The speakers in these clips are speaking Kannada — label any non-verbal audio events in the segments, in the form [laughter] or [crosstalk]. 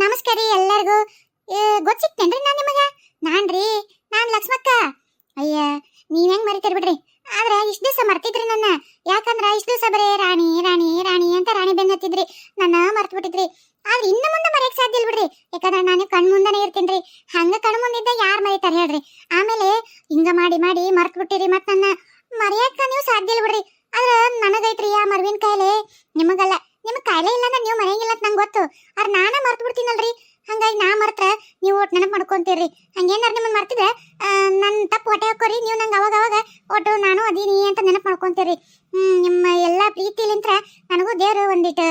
ನಮಸ್ಕಾರ ರೀ ಎಲ್ಲರಿಗೂ. ಗೊತ್ತಿತ್ತೇನ್ರಿ ನಾನು ನಿಮಗೆ? ನಾನ್ರಿ, ನಾನ್ ಲಕ್ಷ್ಮಕ್ಕ. ಅಯ್ಯ ನೀವ್ ಹೆಂಗ್ ಮರಿತೀರಿ ಬಿಡ್ರಿ? ಆದ್ರೆ ಇಷ್ಟ ದಿವಸ ಮರ್ತಿದ್ರಿ ನನ್ನ. ಯಾಕಂದ್ರ ಇಷ್ಟ ದಿವಸ ಬರೀ ರಾಣಿ ರಾಣಿ ರಾಣಿ ಅಂತ ರಾಣಿ ಬೆನ್ನ ಹತ್ತಿದ್ರಿ. ನನ್ನ ಮರ್ತು ಬಿಟ್ಟಿದ್ರಿ ಆದ್ರೆ ಇನ್ನು ಮುಂದೆ ಮರೆಯಕ್ಕೆ ಸಾಧ್ಯ ಇಲ್ಲ ಬಿಡ್ರಿ. ಯಾಕಂದ್ರೆ ನಾನು ಕಣ್ ಮುಂದನೆ ರೀ ಹಂಗ ಕಣ್ ಮುಂದಿದ್ದ ಯಾರು ಮರಿತಾರೆ ಹೇಳ್ರಿ. ಆಮೇಲೆ ಹಿಂಗ ಮಾಡಿ ಮಾಡಿ ಮರ್ತ್ ಬಿಟ್ಟಿರಿ ಮತ್ತೆ ನನ್ನ. ಮರೆಯಕ್ಕ ನೀವು ಸಾಧ್ಯ ಇಲ್ಲ ಬಿಡ್ರಿ. ಆದ್ರೆ ನನಗೈತ್ರಿ ಆ ಮರ್ವಿನ ಕಾಯಿಲೆ ನಿಮಗಲ್ಲ. ನಿಮಗ್ ಕಾಯಿಲೆ ಇಲ್ಲ ಅಂದ್ರೆ ನೀವು ಮನೆಗಿಲ್ಲ ಅಂತ ನಂಗೆ ಗೊತ್ತು. ಆದ್ರೆ ನಾನೇ ಮರ್ತು ಬಿಡ್ತೀನಲ್ರಿ. ಹಂಗಾಗಿ ನಾ ಮರ್ತ್ರ ನೀವು ಒಟ್ಟು ನೆನಪು ಮಾಡ್ಕೊಂತೀರಿ. ಹಂಗೇನಾರು ನಿಮ್ಮನ್ನು ಮರ್ತಿದ್ರೆ ನನ್ನ ತಪ್ಪು ಹೊಟ್ಟೆ ಹಾಕೋರಿ, ನೀವು ನಂಗೆ ಅವಾಗ ಅವಾಗ ಒಟ್ಟು ನಾನು ಅದೀನಿ ಅಂತ ನೆನಪು ಮಾಡ್ಕೊಂತೀರಿ. ನಿಮ್ಮ ಎಲ್ಲ ಪ್ರೀತಿಲಿಂತ್ರ ನನಗೂ ದೇವರು ಒಂದಿಟ್ಟು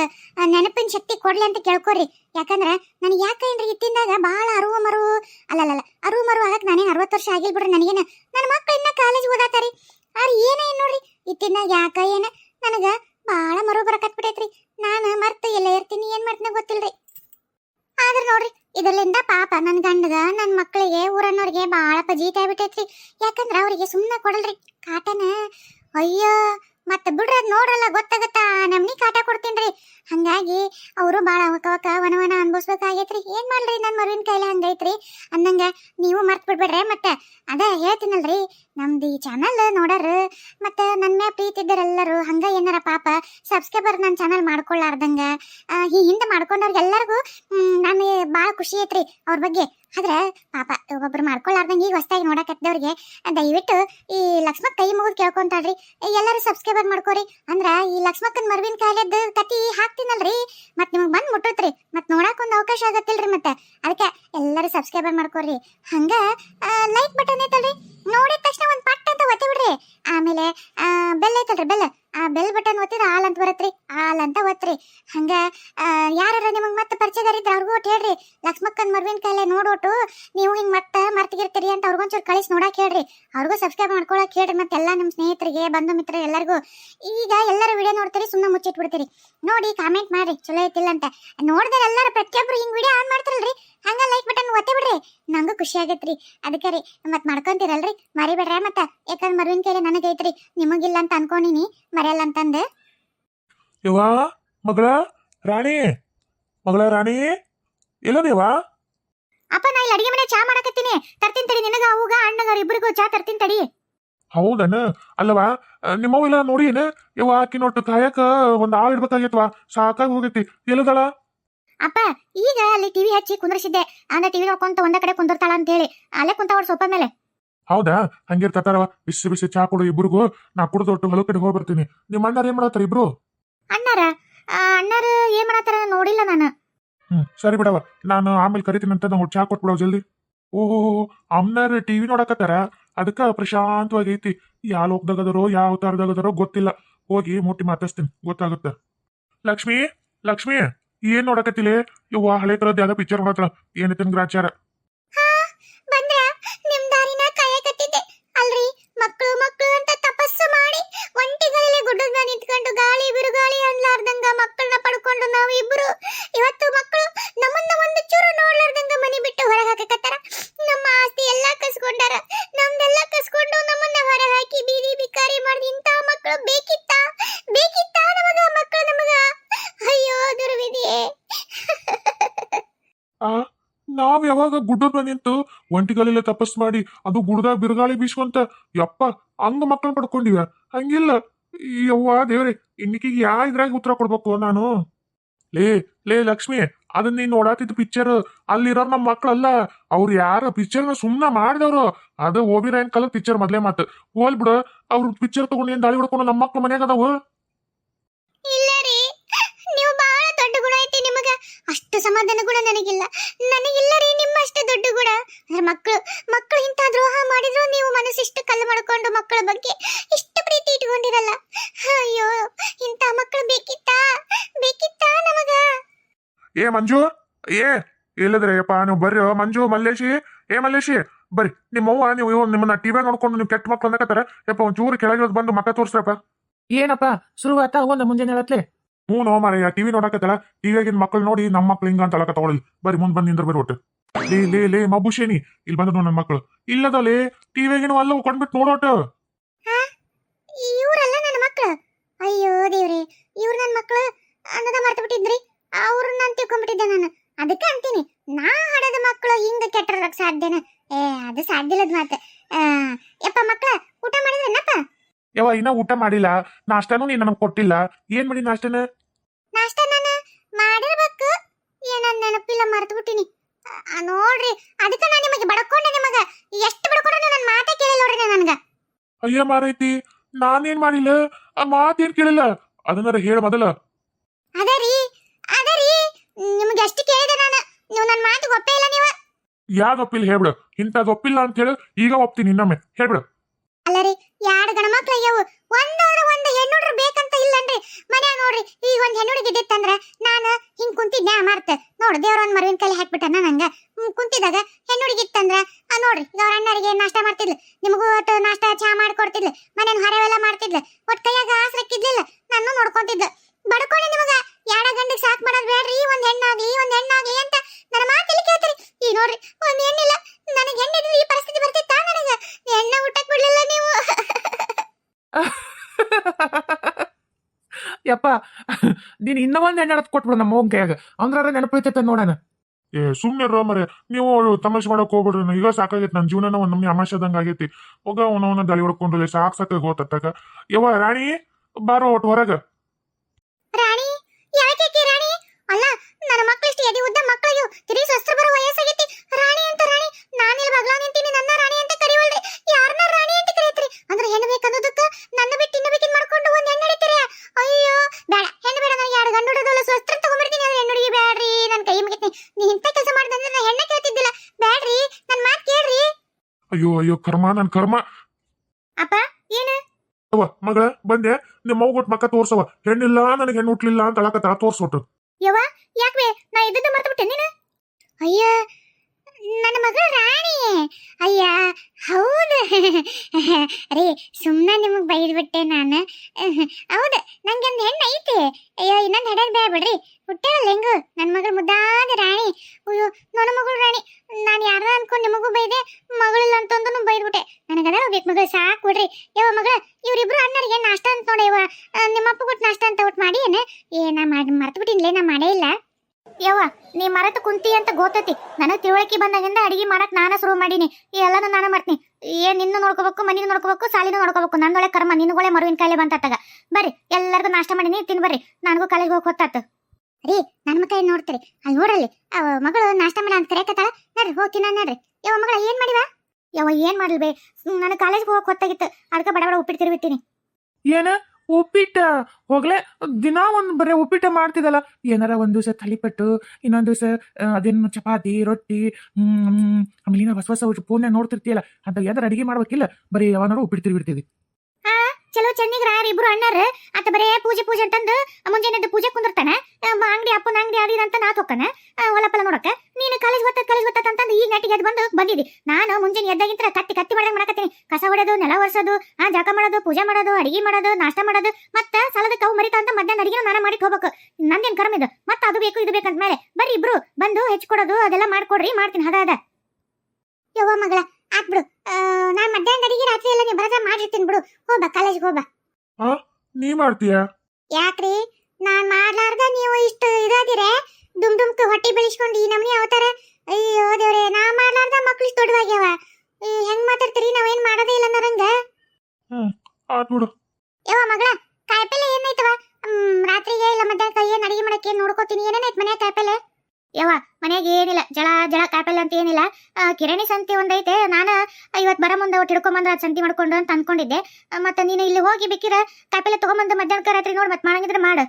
ನೆನಪಿನ ಶಕ್ತಿ ಕೊಡಲಿ ಅಂತ ಕೇಳ್ಕೊರಿ. ಯಾಕಂದ್ರೆ ನನಗೆ ಯಾಕೇನ್ರಿ ಇತ್ತಿಂದಾಗ ಭಾಳ ಅರುವು ಮರು ಅಲ್ಲಲ್ಲ ಅರುವು ಮರು ಆಗಕ್ಕೆ ನಾನೇನು ಅರವತ್ತು ವರ್ಷ ಆಗಿಲ್ಲ ಬಿಡ್ರಿ ನನಗೇನು. ನನ್ನ ಮಕ್ಳು ಇನ್ನೂ ಕಾಲೇಜ್ ಓದಾತಾರಿ. ಆದ್ರೆ ಏನೇನು ನೋಡ್ರಿ, ಇತ್ತಿಂದಾಗ ಯಾಕ ಏನ, ನನಗೆ ಭಾಳ ಮರು ಬರಕತ್ಬಿಟ್ಟೈತ್ರಿ ನಾನು ಮರ್ತ ಎಲ್ಲ ಇರ್ತೀನಿ. ಏನು ಮಾಡ್ತೀನಿ ಗೊತ್ತಿಲ್ರಿ. ಆದ್ರೆ ನೋಡ್ರಿ ಇದರಿಂದ ಪಾಪ ನನ್ನ ಗಂಡಗ ನನ್ನ ಮಕ್ಕಳಿಗೆ ಊರನ್ನೋರಿಗೆ ಭಾಳ ಪಜೀತ ಆಗ್ಬಿಟ್ಟೈತ್ರಿ. ಯಾಕಂದ್ರೆ ಅವರಿಗೆ ಸುಮ್ಮನೆ ಕೊಡಲ್ರಿ. ಕಾಟನ, ಅಯ್ಯೋ ಮತ್ತೆ ಬಿಡ್ರಿ ನೋಡ್ರಲ್ಲ, ಗೊತ್ತಾಗತ್ತಾ. ನಮ್ನಿ ಕಾಟ ಕೊಡ್ತೀನ್ರಿ. ಹಂಗಾಗಿ ಅವರು ಭಾಳ ಅವಕವಕ, ವನವನ ಅನ್ಭವಿಸ್ಬೇಕಾಗೈತ್ರಿ. ಏನ್ ಮಾಡ್ರಿ ನನ್ನ ಮರುವಿನ ಕೈಲ ಹಂಗೈತ್ರಿ? ಅಂದಂಗ ನೀವು ಮರ್ತ್ ಬಿಡ್ಬೇಡ್ರಿ. ಮತ್ತೆ ಅದ ಹೇಳ್ತೀನಲ್ರಿ, ನಮ್ದು ಈ ಚಾನಲ್ ನೋಡೋರು, ಮತ್ತೆ ನನ್ನ ಮ್ಯಾ ಪ್ರೀತಿ ಇದ್ದರೆಲ್ಲರೂ ಹಂಗ ಏನಾರ ಪಾಪ ಸಬ್ಸ್ಕ್ರೈಬರ್ ನನ್ನ ಚಾನಲ್ ಮಾಡ್ಕೊಳ್ಳಾರ್ದಂಗ ಈ ಹಿಂದೆ ಮಾಡ್ಕೊಂಡವ್ರಿಗೆಲ್ಲರಿಗೂ ನಾನು ಭಾಳ ಖುಷಿ ಐತ್ರಿ ಅವ್ರ ಬಗ್ಗೆ. ಆದ್ರೆ ಪಾಪ ಒಬ್ಬೊಬ್ರು ಮಾಡ್ಕೊಳ್ಳಾರ್ದಂಗೆ ಈಗ ಹೊಸ್ದಾಗಿ ನೋಡಕತ್ತಿದವ್ರಿಗೆ ದಯವಿಟ್ಟು ಈ ಲಕ್ಷ್ಮಕ್ ಕೈ ಮುಗಿದು ಕೇಳ್ಕೊಂತಾಳ್ರಿ. ಎಲ್ಲರೂ ಸಬ್ಸ್ಕ್ರೈಬರ್ ಮಾಡ್ಕೋರಿ. ಅಂದ್ರೆ ಈ ಲಕ್ಷ್ಮಕ್ಕನ ಮರ್ವಿನ ಕಾಯಿಲೆದ ಕತಿ ಹಾಕ್ತೀನಲ್ರಿ. ಮತ್ತೆ ನಿಮಗೆ ಬಂದ್ ಮುಟ್ಟತ್ರಿ. ಮತ್ತೆ ನೋಡಕ್ ಒಂದು ಅವಕಾಶ ಆಗತ್ತಿಲ್ರಿ ಮತ್ತೆ. ಅದಕ್ಕೆ ಎಲ್ಲರೂ ಸಬ್ಸ್ಕ್ರೈಬರ್ ಮಾಡ್ಕೋರಿ. ಹಂಗ ಲೈಕ್ ಬಟನ್ ಐತಲ್ರಿ. ನೋಡಿದ ತಕ್ಷಣ ಒಂದು ಪಟ್ ಅಂತ ಒತ್ತಿ ಬಿಡ್ರಿ. ಆಮೇಲೆ ಬೆಲ್ ಐತಲ್ರಿ ಬೆಲ್ ಆ ಬೆಲ್ ಬಟನ್ ಒತ್ತಿದ್ರೆ ಹಾಲ್ ಅಂತ ಬರತ್ರಿ ಹಾಲ್ ಅಂತ ಒತ್ತ್ರಿ ಹಂಗ ಯಾರ ನಿಮಗ್ ಮತ್ತೆ ಪರಿಚಯದಾರಿದ್ರೆ ಅವ್ರಿಗೂ ಒಟ್ಟು ಹೇಳ್ರಿ. ಲಕ್ಷ್ಮಕ್ಕನ್ ಮರ್ವಿನ ಕೈಲೆ ನೋಡೋಟು, ನೀವು ಹಿಂಗ್ ಮತ್ತೆ ಮರ್ತಿಗಿರ್ತೀರಿ ಅಂತ ಅವ್ರಿಗೊಂಚೂರು ಕಳಿಸಿ ನೋಡಕ್ ಹೇಳ್ರಿ. ಅವ್ರಿಗೂ ಸಬ್ಸ್ಕ್ರೈಬ್ ಮಾಡ್ಕೊಳಕ್ ಹೇಳ್ರಿ ಮತ್ತೆ ಎಲ್ಲ ನಿಮ್ಮ ಸ್ನೇಹಿತರಿಗೆ, ಬಂಧು ಮಿತ್ರ ಎಲ್ಲರಿಗೂ. ಈಗ ಎಲ್ಲರೂ ವಿಡಿಯೋ ನೋಡ್ತೀರಿ ಸುಮ್ಮನೆ ಮುಚ್ಚಿಟ್ಬಿಡ್ತೀರಿ. ನೋಡಿ ಕಾಮೆಂಟ್ ಮಾಡ್ರಿ, ಚಲೋ ಐತಿಲ್ಲ ಅಂತ ನೋಡಿದ್ರೆ ಎಲ್ಲರೂ ಪ್ರತಿಯೊಬ್ರು ಹಿಂಗ್ ವಿಡಿಯೋ ಆನ್ ಮಾಡ್ತಾರಲ್ರಿ. ಹಂಗ ಲೈಕ್ ಬಟನ್ ಒತ್ತೆ ಬಿಡ್ರಿ. ನಂಗೂ ಖುಷಿ ಆಗತ್ರಿ. ಅದಕ್ಕೆ ರೀ ಮತ್ತೆ ಮಾಡ್ಕೊಂತೀರಲ್ರಿ? ಮರಿಬೇಡ್ರಿ ಮತ್ತೆ. ಯಾಕಂದ್ರೆ ಮರುವಿನ ಕೈಲಿ ನನಗೈತ್ರಿ ನಿಮಗಿಲ್ಲ ಅಂತ ಅನ್ಕೊಂಡಿನಿ. ಮರೆಯಲ್ಲ ಅಂತಂದು. ಇವ ಮಗಳ ರಾಣಿ. ಮಗಳ ರಾಣಿ. ಎಲ್ಲದೇವಾ ಅಪ್ಪ ನಾ ಇಲ್ಲಿ ಅಡಿಗೆ ಮನೆ ಚಾ ಮಾಡಕತ್ತೀನಿ. ತರ್ತೀನಿ ತಡಿ ನಿನಗ ಅವಾಗ ಅಣ್ಣಗ ಇಬ್ಬರಿಗೂ ಚಾ ತರ್ತೀನಿ ತಡಿ. ಹೌದನ? ಅಲ್ಲವಾ ನಿಮ್ಮವ್ ಇಲ್ಲ ನೋಡಿ ಏನ ಇವ ಆಕಿ ನೋಟ್ಟು ಕಾಯಕ ಒಂದ್ ಆಳು ಇಡ್ಬೇಕಾಗೈತ್ವಾ ಸಾಕಾಗಿ ಹೋಗೈತಿ. ಎಲ್ಲದಳ ಅಪ್ಪ ಈಗ ಅಲ್ಲಿ ಟಿವಿ ಹಚ್ಚಿ ಕುಂದ್ರಿಸಿದ್ದೆ. ಅಂದ್ರೆ ಟಿವಿ ನೋಡ್ಕೊಂತ ಒಂದ ಕಡೆ ಕುಂದಿರ್ತಾಳ ಅಂತ ಹೇಳಿ ಅಲ್ಲೇ ಕುಂತಾವಳ ಸೋಫಾ ಮೇಲೆ. ಹೌದಾ? ಹಂಗಿರ್ತಾರವ ಬಿಸಿ ಬಿಸಿ ಚಾ ಕೊಡು ಇಬ್ರಿಗೂ. ನಾ ಕುಡ್ದು ಒಟ್ಟು ಹೊಲ ಕಡೆ ಹೋಗಿ ಬರ್ತೀನಿ ನಿಮ್ಮ ಅಣ್ಣಾರ ಏನ್ ಮಾಡತ್ತಾರ ಇಬ್ರು? ಅಣ್ಣಾರ? ಅಣ್ಣಾರ ಏನ್ ಮಾಡತ್ತಾರ ನೋಡಿಲ್ಲ ನಾನು. ಹ್ಮ್ ಸರಿ ಬಿಡವ. ನಾನು ಆಮೇಲೆ ಕರಿತೀನಿ ಅಂತ ನಾವು ಚಾ ಕೊಟ್ಬಿಡವ ಜಲ್ದಿ. ಓಹೋ ಅಮ್ಮನಾರ ಟಿವಿ ನೋಡಕತ್ತಾರ? ಅದಕ್ಕ ಪ್ರಶಾಂತವಾಗಿ ಐತಿ. ಯಾವ ಲೋಕದಾಗದರೋ ಯಾವ ತರದಾಗದರೋ ಗೊತ್ತಿಲ್ಲ. ಹೋಗಿ ಮುಟ್ಟಿ ಮಾತಾಡ್ತೀನಿ ಗೊತ್ತಾಗುತ್ತೆ? ಲಕ್ಷ್ಮಿ ಲಕ್ಷ್ಮಿ. ಏನ್ ನೋಡಕತ್ತಿಲೆ? ಇವ್ವ ಹಳೆ ತರದ್ ಯಾವ್ದೋ ಪಿಕ್ಚರ್ ನೋಡತ್ತಳ ಏನೈತೆ ಗ್ರಾಚಾರ ಬಂದ್ರ ನಿಮ್ ದಾರಿನ ಕಾಯಕತ್ತಿದ್ದೆ ಅಲ್ರಿ ಮಕ್ಕಳು ಮಕ್ಕಳು ಅಂತ ತಪಸ್ಸು ಮಾಡಿ ಒಂಟಿಗಲೇ ಗುಡ್ಡದ ಮೇಲೆ ನಿಂತ್ಕೊಂಡು ಗಾಳಿ ಬಿರುಗಾಳಿ ಅನ್ಲಾರ್ದಂಗ ಮಕ್ಕಳನ್ನ ಪಡ್ಕೊಂಡು ನಾವು ಇಬ್ರು ಇವತ್ತು ಮಕ್ಕಳು ನಮ್ಮನ್ನ ಒಂದು ಚೂರು ನೋಡ್ಲಾರ್ದಂಗ ಮನಿ ಬಿಟ್ಟು ಹೊರಗೆ ಹಾಕಕತ್ತಾರ ನಮ್ಮ ಆಸ್ತಿ ಎಲ್ಲ ಕಸ್ಕೊಂಡಾರ ನಮ್ದೆಲ್ಲ ಕಸ್ಕೊಂಡು ನಮ್ಮನ್ನ ಹೊರಗೆ ಹಾಕಿ ಬೀದಿ ಬಿಕಾರಿ ಮಾಡಿ ಇಂಥ ಮಕ್ಕಳು ಬೇಕಿತ್ತ ಬೇಕಿತ್ತ ನಮಗ ಮಕ್ಕಳು ನಮಗ ಅಯ್ಯೋ ದುರ್ವಿಧಿಯೇ ಆ? ನಾವ್ ಯಾವಾಗ ಗುಡ್ಡದ ನಿಂತು ಒಂಟಿಗಲೆಲ್ಲ ತಪಸ್ ಮಾಡಿ ಅದು ಗುಡ್ದಾಗ ಬಿರುಗಾಳಿ ಬೀಸ್ಕೊಂತ, ಯಪ್ಪ, ಹಂಗ ಮಕ್ಕಳನ್ನ ಪಡ್ಕೊಂಡಿವ ಹಂಗಿಲ್ಲ. ಯವ್ವ ದೇವ್ರೆ, ಇನ್ನಿಕಿಗೆ ಯಾ ಇದ್ರಾಗ ಉತ್ತರ ಕೊಡ್ಬೇಕು ನಾನು? ಲೇ ಲೇ ಲಕ್ಷ್ಮಿ ಅದನ್ನ ನೀನ್ ನೋಡಾತಿದ್ ಪಿಕ್ಚರ್ ಅಲ್ಲಿರೋ ನಮ್ಮ ಮಕ್ಕಳಲ್ಲ ಅವ್ರು ಯಾರ ನ ಸುಮ್ನ ಮಾಡಿದವ್ರು. ಅದು ಓಬಿರಾಯನ್ ಕಾಲದ ಪಿಕ್ಚರ್ ಮೊದ್ಲೇ ಮಾತು. ಹೋಲ್ ಬಿಡು, ಅವ್ರ ಪಿಕ್ಚರ್ ತಗೊಂಡು ಏನ್ ದಾಳಿ ಹೊಡ್ಕೊಂಡು ನಮ್ಮ ಮಕ್ಳು ಮನ್ಯಾಗ ಅದಾವು? ಅಷ್ಟು ಸಮಾಧಾನ ಗುಣ ನನಗಿಲ್ಲ. ನನಗಿಲ್ಲ ರೀ ನಿಮ್ಮ ಅಷ್ಟು ದೊಡ್ಡ ಗುಣ ಅಂದ್ರೆ ಮಕ್ಕಳು ಮಕ್ಕಳು ಇಂಥ ದ್ರೋಹ ಮಾಡಿದ್ರು ನೀವು ಮನಸ್ಸಿಷ್ಟು ಕಲ್ಲು ಮಾಡ್ಕೊಂಡು ಮಕ್ಕಳ ಬಗ್ಗೆ ಇಷ್ಟು ಪ್ರೀತಿ ಇಟ್ಕೊಂಡಿರಲ್ಲ. ಅಯ್ಯೋ ಇಂಥ ಮಕ್ಕಳು ಬೇಕಿತ್ತಾ? ಬೇಕಿತ್ತಾ ನಮಗ? ಏ ಮಂಜು ಏ ಇಲ್ಲದ್ರೆ ಯಪ್ಪ ನೀವು ಬರ್ರಿ. ಮಂಜು ಮಲ್ಲೇಶಿ ಏ ಮಲ್ಲೇಶಿ ಬರ್ರಿ. ನಿಮ್ಮವ್ವ ನೀವು ಇವ್ ನಿಮ್ಮನ್ನ ಟಿವಿ ನೋಡ್ಕೊಂಡು ನೀವು ಕೆಟ್ಟ ಮಕ್ಳು ಅನ್ನಕತ್ತಾರ. ಯಪ್ಪ ಒಂಚೂರು ಕೆಳಗೆ ಕೆಳಗಿರೋದು ಬಂದು ಮಕ್ಕ ತೋರಿಸ್ರಪ್ಪ. ಏನಪ್ಪ ಶುರುವಾತ ಒಂದು ಮುಂಜಾನೆ ಹೊತ್ಲೆ ಹ್ಞೂ ನೋ ಮಾರಯ್ಯ ಟಿವಿ ನೋಡಕತ್ತಲ್ಲ? ಟಿವಿಯಾಗಿನ ಮಕ್ಕಳು ನೋಡಿ ನಮ್ಮ ಮಕ್ಳು ಹಿಂಗ ಅಂತ ಅಳಕ ತಗೊಳ್ಳಿ ಬರಿ ಮುಂದ್ ಬಂದ್ ನಿಂದ್ರ ಬರ್ರಿ ಒಟ್ಟು. ಲೇ ಲೇ ಲೇ ಮಬ್ಬುಶೇನಿ ಇಲ್ಲಿ ಬಂದ್ರು ನನ್ನ ಮಕ್ಳು. ಇಲ್ಲದಲ್ಲೇ ಟಿವಿಯಾಗಿನ ಅಲ್ಲ ಕೊಂಡ್ಬಿಟ್ಟು ನೋಡೋಟ ಇವರಲ್ಲ ನನ್ನ ಮಕ್ಕಳು ಅಯ್ಯೋ ದೇವ್ರಿ, ಇವ್ರು ನನ್ನ ಮಕ್ಕಳು ಅನ್ನದ ಮರ್ತು ಬಿಟ್ಟಿದ್ರಿ ಅವ್ರನ್ನ ನಾನು ತಿಳ್ಕೊಂಡ್ಬಿಟ್ಟಿದ್ದೆ ನಾನು. ಅದಕ್ಕೆ ಅಂತೀನಿ, ನಾ ಹಡದ ಮಕ್ಕಳು ಹಿಂಗ ಕೆಟ್ಟರಕ್ಕೆ ಸಾಧ್ಯನ ಏ ಅದು ಸಾಧ್ಯ ಇಲ್ಲದ ಮಾತು ಆ, ಯಪ್ಪ ಮಕ್ಕಳ ಊಟ ಮಾಡಿದ್ರನ್ನಪ್ಪ ಯವ್ವ ಇನ್ನ ಊಟ ಮಾಡಿಲ್ಲ. ನಾಷ್ಟಾನು ನೀನ್ ನಮಗ್ ಕೊಟ್ಟಿಲ್ಲ. ಏನ್ ಮಾಡಿ ನಾಷ್ಟನ? ನಾಷ್ಟ ನಾನು ಮಾಡಿರ್ಬೇಕು. ಏನನ್ ನೆನಪಿಲ್ಲ ಮರ್ತು ಬಿಟ್ಟಿನಿ ನೋಡ್ರಿ. ಅದಕ್ಕೆ ನಾನು ನಿಮಗೆ ಬಡ್ಕೊಂಡೆ ನಿಮಗ. ಎಷ್ಟು ಬಡ್ಕೊಂಡೆ ನನ್ನ ಮಾತೇ ಕೇಳಿಲ್ಲ ನೋಡ್ರಿ ನನಗೆ. ಅಯ್ಯ ಮಾರೈತಿ ನಾನೇನ್ ಮಾಡಿಲ್ಲ? ಆ ಮಾತೇನ್ ಕೇಳಿಲ್ಲ? ಅದನ್ನ ಹೇಳ ಮೊದಲ. ಅದ ರೀ ಅದ ರೀ. ನಿಮ್ಗೆ ಎಷ್ಟು ಕೇಳಿದೆ ನಾನು? ನೀವು ನನ್ನ ಮಾತು ಒಪ್ಪೇ ಇಲ್ಲ ನೀವು. ಯಾವ್ದು ಒಪ್ಪಿಲ್ಲ ಹೇಳ್ಬಿಡು. ಇಂಥದ್ದು ಒಪ್ಪಿಲ್ಲ ಅಂತ ಹೇಳು ಈಗ ಒಪ್ತೀನಿ ಇನ್ನೊಮ್ಮೆ. ಹೇಳ್ಬಿಡು. ಅಲ್ಲ ರೀ, ಎರಡು ಗಣ ಮಕ್ಳು ಅಯ್ಯವು ಒಂದವ್ರ ಒಂದು ಹೆಣ್ಣುಡ್ರು ಬೇಕಂತ ಇಲ್ಲನ್ರಿ. ಮನ್ಯಾಗ ನೋಡ್ರಿ, ಈಗ ಒಂದ್ ಹೆಣ್ಣುಡಿಗೆ ಇದ್ದಿತ್ತಂದ್ರ ನಾನು ಹಿಂಗ್ ಕುಂತಿದ್ದೆ ಅಮಾರ್ತ ನೋಡ್, ದೇವ್ರ ಮರವಿನ ಕೈಲಿ ಹಾಕ್ಬಿಟ್ಟನ ನಂಗ. ಹ್ಮ್ ಕುಂತಿದಾಗ ಹೆಣ್ಣುಡಿಗೆ ಇತ್ತಂದ್ರ ನೋಡ್ರಿ, ಈಗ ಅವ್ರ ಅಣ್ಣರಿಗೆ ನಾಷ್ಟಾ ಮಾಡ್ತಿದ್ಲು. ನಿಮಗೂ ಒಟ್ಟು ನಾಷ್ಟ ಚಾ ಮಾಡ್ಕೊಡ್ತಿದ್ಲು. ಮನೇನ್ ಹೊರವೆಲ್ಲ ಮಾಡ್ತಿದ್ಲು. ಒಟ್ ಕೈಯಾಗ ಆಸರಕ್ಕಿದ್ಲಿಲ್ಲ ನಾನು ನೋಡ್ಕೊಂತಿದ್ದ ಬಡ್ಕೊಂಡೆ ನಿಮಗ, ಯಾಡ ಗಂಡಿಗೆ ಸಾಕ್ ಮಾಡೋದು ಬೇಡ್ರಿ, ಈ ಒಂದ್ ಹೆಣ್ಣಾಗ್ಲಿ ಒಂದ್ ಹೆಣ್ಣಾಗ್ಲಿ ಅಂತ. ನನ್ನ ಮಾತಿಲ್ಲಿ ಕೇಳ್ತೀರಿ ಈಗ ನೋಡ್ರಿ, ಒಂದು ಹೆಣ್ಣಿಲ್ಲ, ನನಗೆ ಹೆಣ್ಣಿದ್ರೆ ಈ ಪರಿಸ್ಥಿತಿ ಬರ್ತಿತ್ತಾ ನನಗ ಹೆಣ್ಣ ಊಟಕ್ ಬಿಡ್ಲಿಲ್ಲ ನೀವು [laughs] ಯಪ್ಪ, ನೀನ್ ಇನ್ನೂ ಒಂದ್ ಎಣ್ಣೆ ಕೊಟ್ಬಿಡು ನಮ್ಮ ಹೋಗ್ ಕೈಯಾಗ ಅಂದ್ರ ನೆನಪೈತೈತೆ ನೋಡಣ. ಏ ಸುಮ್ಮನೆ ಮರೆ ನೀವು ತಮಾಷೆ ಮಾಡಕ್ ಹೋಗ್ಬಿಡ್ರಿ. ಈಗ ಸಾಕಾಗೈತಿ. ನನ್ನ ಜೀವನ ಒಂದ್ ನಮ್ನಿ ಅಮಾಶದಂಗ ಆಗೈತಿ. ಹೋಗ ಅವನವನ ದಳಿ ಹೊಡ್ಕೊಂಡು ಸಾಕ್ ಸಾಕಾಗಿ ಹೋತತ್ತಾಗ ಯವ್ವ, ರಾಣಿ, ಬಾರೋ ಒಟ್ಟು ಹೊರಗ ರಾಣಿ ಯಾಕೆ ರಾಣಿ ಅಲ್ಲ ನನ್ನ ಮಕ್ಕಳಿಷ್ಟು ಎದೆ ಉದ್ದ ಮಕ್ಕಳಿಗೆ ತಿರಿ ಶಸ್ತ್ರ ಬರೋ ವಯಸ್ಸಾಗೈತಿ ರಾಣಿ ಅಂತ ರಾಣಿ ನಾನಿಲ್ಲಿ ಬಗ್ಲಾ ನಿಂತೀನಿ ನನ್ನ ರಾಣಿ ಅಂತ ಕರಿವಲ್ರಿ ಯಾರನ್ನ ರಾಣಿ ಅಂತ ಕರೀತ್ರಿ ಅಂದ್ರೆ ಹೆಣ್ಣು ಬೇಕನ್ನೋದಕ್ಕ ನನ್ನ ಬಿಟ್ಟು ಇನ್ನು ಬೇಕಿನ್ ಮಾಡ್ಕೊಂಡು ಒಂದ್ ಹೆಣ್ಣು ಹಿಡಿತೀರಿ ಅಯ್ಯೋ ಬೇಡ ಹೆಣ್ಣು ಬೇಡ ನನಗೆ ಎರಡು ಗಂಡು ಹಿಡಿದಲ್ಲ ಶಸ್ತ್ರ ತಗೊಂಡ್ಬಿಡ್ತೀನಿ ಆದ್ರೆ ಹೆಣ್ಣು ಹುಡುಗಿ ಬೇಡ್ರಿ ನನ್ನ ಕೈ ಮುಗಿತೀನಿ ನೀ ಇಂಥ ಕೆಲಸ ಮಾಡ್ದಂದ್ರೆ ನಾ ಹೆಣ್ಣೆ ಕೇಳ್ತಿದ್ದಿಲ್ಲ ಬ್ಯಾಡ್ರಿ ನನ್ನ ಮಾತು ಕೇಳ್ರಿ ಅಯ್ಯೋ ಅಯ್ಯೋ ಕರ್ಮ ನನ್ ಕರ್ಮ. ಅಪ್ಪ ಏನು? ಅವ ಮಗಳ ಬಂದೆ. ನಿಮ್ಮ ಮಗು ಮಕ್ಕ ತೋರ್ಸವ ಹೆಣ್ಣಿಲ್ಲ ನನಗೆ ಹೆಣ್ಣು ಹುಟ್ಲಿಲ್ಲ ಅಂತ ಅಳಕತ್ತ ತೋರ್ಸೊಟ್ಟು ಯವ್ವ ಯಾಕ್ವೆ? ನಾ ಇದ್ದದ್ದು ಮರ್ತು ಬಿಟ್ಟೆ ನೀನು? ಅಯ್ಯ ನನ್ನ ಮಗಳು ರಾಣಿ ಅಯ್ಯ ಹೌದು [laughs] ರೀ ಸುಮ್ಮನೆ ನಿಮಗೆ ಬೈದ್ಬಿಟ್ಟೆ ನಾನು. [laughs] ಹೌದು ನನಗೆ ಒಂದು ಹೆಣ್ಣು ಐತೆ. ಅಯ್ಯೋ ಇನ್ನೊಂದು ಹೆಡಲ್ ಬೇಡ ಬಿಡ್ರಿ. ಹುಟ್ಟಾರಲ್ಲ ಹೆಂಗು? ನನ್ನ ಮಗಳು ಮುದ್ದಾದ ರಾಣಿ. ಅಯ್ಯೋ ನನ್ನ ಮಗಳು ರಾಣಿ. ನಾನು ಯಾರ ಅನ್ಕೊಂಡು ನಿಮಗೂ ಬೈದೆ ಮಗಳಿಲ್ಲ ಅಂತಂದು ಬೈದ್ಬಿಟ್ಟೆ. ನನಗದ ಹೋಗ್ಬೇಕು ಮಗಳು ಸಾಕು ಬಿಡ್ರಿ. ಯವ್ವ ಮಗಳ ಇವರಿಬ್ರು ಅಣ್ಣರಿಗೆ ನಾಷ್ಟ ಅಂತ ನೋಡಿ ಯವ್ವ. ಆ, ನಿಮ್ಮ ಅಪ್ಪ ಕೊಟ್ಟು ನಾಷ್ಟ ಅಂತ ಒಟ್ಟು ಮಾಡಿ ಏನು? ಏ ನಾ ಮಾಡಿ ಮರ್ತು ಬಿಟ್ಟಿನ್ಲೇ ನಾ ಮಾಡೇ ಇಲ್ಲ. ಯವ್ವ ನೀ ಮರತು ಕುಂತಿ ಅಂತ ಗೊತ್ತೈತಿ. ನನಗೆ ತಿಳುವಳಿಕೆ ಬಂದಾಗಿಂದ ಅಡಿಗೆ ಮಾಡಕ್ ನಾನು ಶುರು ಮಾಡೀನಿ. ಈ ಎಲ್ಲನೂ ನಾನು ಮಾಡ್ತೀನಿ. ಏನ್ ನಿನ್ನ ನೋಡ್ಕೋಬೇಕು ಮನೇನು ನೋಡ್ಕೋಬೇಕು ಸಾಲಿನ ನೋಡ್ಕೋಬೇಕು. ನನ್ನೊಳೆ ಕರ್ಮ ನಿನ್ಗೊಳೆ ಮರುವಿನ ಕಾಯಿಲೆ ಬಂತಾಗ ಬರ್ರಿ ಎಲ್ಲರಿಗೂ ನಾಷ್ಟ ಮಾಡೀನಿ ತಿನ್ ಬರ್ರಿ ನನಗೂ ಕಾಲೇಜ್ ಹೋಗಿ ಹೊತ್ತಾತು. ರೀ ನನ್ನ ಮಕ್ಕಳು ಏನ್ ನೋಡ್ತೀರಿ? ಅಲ್ಲಿ ನೋಡ್ರಲ್ಲಿ ಅವ ಮಗಳು ನಾಷ್ಟ ಮಾಡ ಅಂತ ಕರೆಯಕತ್ತಾಳ. ನಡ್ರಿ ಹೋಗಿ ತಿನ್ನ ನಡ್ರಿ. ಯವ್ವ ಮಗಳ ಏನ್ ಮಾಡಿವ ಯವ್ವ ಏನ್ ಮಾಡಲ್ಬೇ ನಾನು ಕಾಲೇಜ್ಗೆ ಹೋಗಕ್ ಹೊತ್ತಾಗಿತ್ತು. ಅದಕ್ಕೆ ಬಡ ಬಡ ಉಪ್ಪಿಟ್ಟು ತಿರುಗಿತ್ತೀನಿ ಏನ? ಉಪ್ಪಿಟ್ಟ ಹೋಗ್ಲೆ, ದಿನ ಒಂದು ಬರೀ ಉಪ್ಪಿಟ್ಟ ಮಾಡ್ತಿದ್ದಲ್ಲ. ಏನಾರ ಒಂದು ದಿವಸ ತಲಿಪಟ್ಟು, ಇನ್ನೊಂದು ದಿವಸ ಅದೇನು ಚಪಾತಿ, ರೊಟ್ಟಿ ಆಮೇಲೆ ಹೊಸ ಹೊಸ ಪೂರ್ಣ ನೋಡ್ತಿರ್ತೀಯಲ್ಲ, ಅಂತ ಯಾವ್ದಾರ ಅಡಿಗೆ ಮಾಡ್ಬೇಕಿಲ್ಲ, ಬರೀ ಯಾವ ನೋಡು ಉಪ್ಪಿಟ್ಟು ತಿರ್ಬಿಡ್ತೀವಿ ಚಲೋ ಚೆನ್ನಿಗೆ ರಾರ ಇಬ್ರು ಅಣ್ಣಾರ, ಆತ ಬರೇ ಪೂಜೆ ಪೂಜೆ ಅಂತಂದು ಮುಂಜಾನೆ ಪೂಜೆ ಕುಂದಿರ್ತಾನೆ ಅಂಗಡಿ ಅಪ್ಪನ ಅಂಗಡಿ ಆಡಿದ ಅಂತ ನಾ ತೊಕ್ಕನ ಹೊಲಪಲ ನೋಡಕ. ನೀನು ಕಾಲೇಜ್ ಹೊತ್ತ ಕಾಲೇಜ್ ಹೊತ್ತ ಅಂತಂದು ಈ ನಟಿಗೆ ಅದು ಬಂದು ಬಂದಿದ್ದಿ. ನಾನು ಮುಂಜಾನೆ ಎದ್ದಾಗಿಂತ ಕತ್ತಿ ಕತ್ತಿ ಮಾಡಂಗ್ ಮಾಡಕತ್ತೀನಿ. ಕಸ ಹೊಡೆದು, ನೆಲ ಒರೆಸೋದು, ಆ ಜಳಕ ಮಾಡೋದು, ಪೂಜೆ ಮಾಡೋದು, ಅಡಿಗೆ ಮಾಡೋದು, ನಾಷ್ಟ ಮಾಡೋದು, ಮತ್ತ ಸಾಲದ ಕವು ಮರಿತಾ ಅಂತ ಮಧ್ಯಾಹ್ನ ಅಡಿಗೆ ನಾನು ಮಾಡಿ ಹೋಗ್ಬೇಕು. ನಂದೇನ್ ಕರ್ಮ ಇದು? ಮತ್ತ ಅದು ಬೇಕು, ಇದು ಬೇಕಂತ ಮೇಲೆ ಬರ್ರಿ ಇಬ್ರು, ಬಂದು ಹೆಚ್ಕೊಡೋದು ಅದೆಲ್ಲ ಮಾಡ್ಕೊಡ್ರಿ, ಮಾಡ್ತೀನಿ, ಹದ ಅದ ಯವ್ವ ಮಗಳ ಆತ್ ಬಿಡು. ನಾನ್ ಮಧ್ಯಾಹ್ನ ಅಡಿಗೆ ರಾತ್ರಿ ಎಲ್ಲ ನೀವು ಬರದ ಮಾಡಿರ್ತೀನಿ ಬಿಡು. ಹೋಗ್ಬಾ ಕಾಲೇಜ್ಗೆ ಹೋಗ್ಬಾ. ನೀ ಮಾಡ್ತೀಯ? ಯಾಕ್ರಿ? ನಾನು ಮಾಡ್ಲಾರ್ದ ನೀವು ಇಷ್ಟು ಇದಾದಿರೆ? ದುಮ್ ದುಮ್ಕ ಹೊಟ್ಟೆ ಬೆಳೆಸ್ಕೊಂಡು ಈ ನಮ್ನಿ ಅವತಾರ ಅಯ್ಯೋ ದೇವ್ರೆ ನಾ ಮಾಡ್ಲಾರ್ದ ಮಕ್ಳು ಇಷ್ಟು ದೊಡ್ಡವಾಗ್ಯಾವ ಈ ಹೆಂಗ್ ಮಾತಾಡ್ತೀರಿ ನಾವೇನ್ ಮಾಡೋದೇ ಇಲ್ಲ ಅನ್ನೋರಂಗ ಆತ್ ಬಿಡು ಯವ್ವ ಮಗಳ ಕಾಯಿಪಲ್ಲೆ ಏನೈತವ ಹ್ಮ್ ರಾತ್ರಿಗೆ ಇಲ್ಲ ಮಧ್ಯಾಹ್ನ ಏನ್ ಅಡಿಗೆ ಮಾಡಕ್ಕೆ ಏನ್ ನೋಡ್ಕೋತೀನಿ ಏನೇನೈತ್ ಮನ್ಯಾಗ ಕಾಯಿಪಲ್ಲೆ ಯವ್ವ ಮನ್ಯಾಗ ಏನಿಲ್ಲ ಜಳ ಜಳ ಕಾಯಿಪಲ್ಲೆ ಅಂತ ಏನಿಲ್ಲ ಆ, ಕಿರಾಣಿ ಸಂತಿ ಒಂದೈತೆ. ನಾನು ಇವತ್ತು ಬರ ಮುಂದೆ ಒಟ್ಟು ಹಿಡ್ಕೊಂಬಂದ ಸಂತಿ ಮಾಡ್ಕೊಂಡು ಅಂತ ಅನ್ಕೊಂಡಿದ್ದೆ. ಮತ್ತೆ ನೀನು ಇಲ್ಲಿ ಹೋಗಿ ಬೇಕಿರ ಕಾಯಿಪಲ್ಲೆ ತೊಗೊಂಬಂದು ಮಧ್ಯಾಹ್ನ ರಾತ್ರಿ ನೋಡಿ ಮತ್ತೆ ಮಾಡಂಗಿದ್ರೆ ಮಾಡು.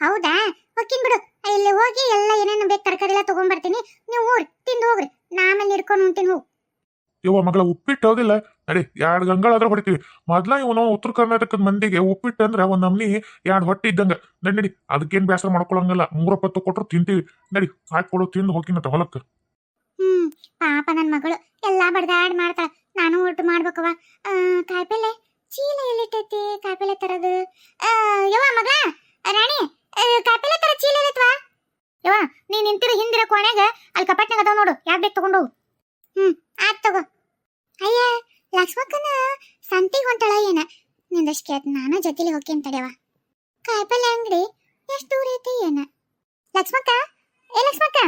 ಹೌದಾ? ಹೋಗಿನ್ ಬಿಡು. ಇಲ್ಲಿ ಹೋಗಿ ಎಲ್ಲ ಏನೇನು ಬೇಕು ತರಕಾರಿ ಎಲ್ಲ ತಗೊಂಡ್ಬರ್ತೀನಿ ನೀವು ಹೋಗ್ರಿ ತಿಂದು ಹೋಗ್ರಿ. ನಾಮೇಲೆ ಹಿಡ್ಕೊಂಡು ಉಣ್ತೀನಿ ಹೋಗಿ ಇವ ಮಗಳ, ಉಪ್ಪಿಟ್ಟು ಹೋಗಿಲ್ಲ ನಡಿ, ಎರಡು ಗಂಗಾಳಾದ್ರೆ ಹೊಡಿತೀವಿ. ಮೊದ್ಲ ಇವನು ಉತ್ತರ ಕರ್ನಾಟಕದ ಮಂದಿಗೆ ಉಪ್ಪಿಟ್ಟು ಅಂದ್ರೆ ಒಂದ್ ನಮ್ನಿ ಎರಡು ಹೊಟ್ಟೆ ಇದ್ದಂಗ. ನಡಿ ಅದಕ್ಕೇನ್ ಬೇಸರ ಮಾಡ್ಕೊಳಂಗಿಲ್ಲ. ಮೂರಪ್ಪತ್ತು ಕೊಟ್ಟರು ತಿಂತೀವಿ. ನಡಿ ಹಾಕೊಡು ತಿಂದು ಹೋಗಿನ ಹೊಲಕ್ಕೆ ಪಾಪ ನನ್ನ ಮಗಳು ಎಲ್ಲಾ ಬಡ್ದಾಡ್ ಮಾಡ್ತಾಳ. ನಾನು ಊಟ ಮಾಡ್ಬೇಕವ ಕಾಯಿಪಲ್ಲೆ? ಚೀಲ ಎಲ್ಲಿಟ್ಟೈತಿ? ಕಾಯಿಪಲ್ಲೆ ತರದು? ಯವ್ವ ಮಗ ರಾಣಿ ಕಾಯಿಪಲ್ಲೆ ತರ ಚೀಲ ಎಲ್ಲಿತ್ವಾ? ಯವ್ವ, ನೀ ನಿಂತಿರೋ ಹಿಂದಿರ ಕೋಣೆಗ ಅಲ್ಲಿ ಕಪಾಟ್ನಾಗ ಅದಾವ ನೋಡು. ಯಾಕೆ ಬೇಕು ತಗೊಂಡು ಹ್ಮ್, ಆತ್ ತಗೋ. ಅಯ್ಯ, ಲಕ್ಷ್ಮಕ್ಕನ ಸಂತಿಗೆ ಹೊಂಟಾಳ ಏನ? ನಿಂದಷ್ಟು ಕೇಳ್ತ ನಾನು ಜೊತೆಲಿ ಹೋಗ್ತೀನಿ ತಡೆಯವ ಕಾಯಿಪಲ್ಲೆ ಅಂಗಡಿ ಎಷ್ಟು ದೂರ ಐತಿ ಏನ? ಲಕ್ಷ್ಮಕ್ಕ? ಏ ಲಕ್ಷ್ಮಕ್ಕ?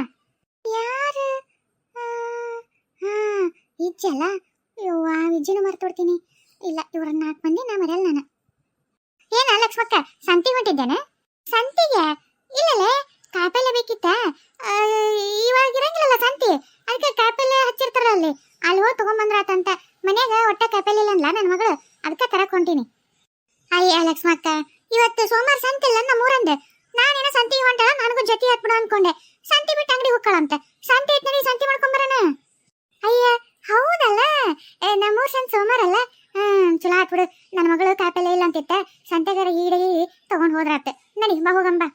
ಹಾಂ ಇಜ್ಜಲ್ಲ ಇವ್ವ ಮರ್ತು ಮರ್ತೋಡ್ತೀನಿ. ಇಲ್ಲ ಇವ್ರ ನಾಲ್ಕು ಮಂದಿ ನಾ ಮರೆಯಲ್ಲ ನಾನು. ಏನ ಲಕ್ಷ್ಮಕ್ಕ, ಸಂತಿ ಹೊಂಟಿದ್ದೇನೆ? ಸಂತಿಗೆ? ಇಲ್ಲಲೇ ಕಾಯಿಪಲ್ಲೆ ಬೇಕಿತ್ತ? ಇವಾಗ ಇರಂಗಿಲ್ಲಲ್ಲ ಸಂತಿ? ಅದಕ್ಕೆ ಕಾಯಿಪಲ್ಲೆ ಹಚ್ಚಿರ್ತಾರಲ್ಲ ಅಲ್ಲಿ. ಅಲ್ಲಿ ಹೋಗಿ ತಗೊಂಬಂದ್ರಾತಂತ. ಮನ್ಯಾಗ ಒಟ್ಟ ಕಾಯಿಪಲ್ಲೆ ಇಲ್ಲಲ್ಲ ನನ್ನ ಮಗಳು? ಅದಕ್ಕೆ ತರಕ್ ಹೊಂಟೀನಿ. ಅಯ್ಯ ಲಕ್ಷ್ಮಕ್ಕ, ಇವತ್ತು ಸೋಮವಾರ ಸಂತಿಲ್ಲ ನಮ್ಮ ಊರಂದೆ ನಾನೇನ ಸಂತಿ ಹೊಂಟಾಳ ನನಗೂ ಜೊತೆ ಹಾಕ್ಬಿಡ ಅನ್ಕೊಂಡೆ. ಸಂತಿ ಬಿಟ್ಟು ಅಂಗಡಿ ಹೋಗ್ಕಳಂತೆ ಸಂತಿ ಐತ್ ಸಂತಿ ಮಾಡ್ಕೊಂಡ್ ಅಯ್ಯ, ಹೌದಲ್ಲ? ಏ ಊರ್ ಸಂತ ಸೋಮವಾರ ಹ್ಮ್, ಚಲೋ ಹಾಕ್ಬಿಡು ನನ್ನ ಮಗಳು ಕಾಪೆಲ್ಲ ಇಲ್ಲ ಅಂತಿತ್ತ. ಸಂತೆಗಾರ ಈಡಗಿ ತಗೊಂಡ್ ಹೋದ್ರಾತೆ. ನಡಿ ಬಾ.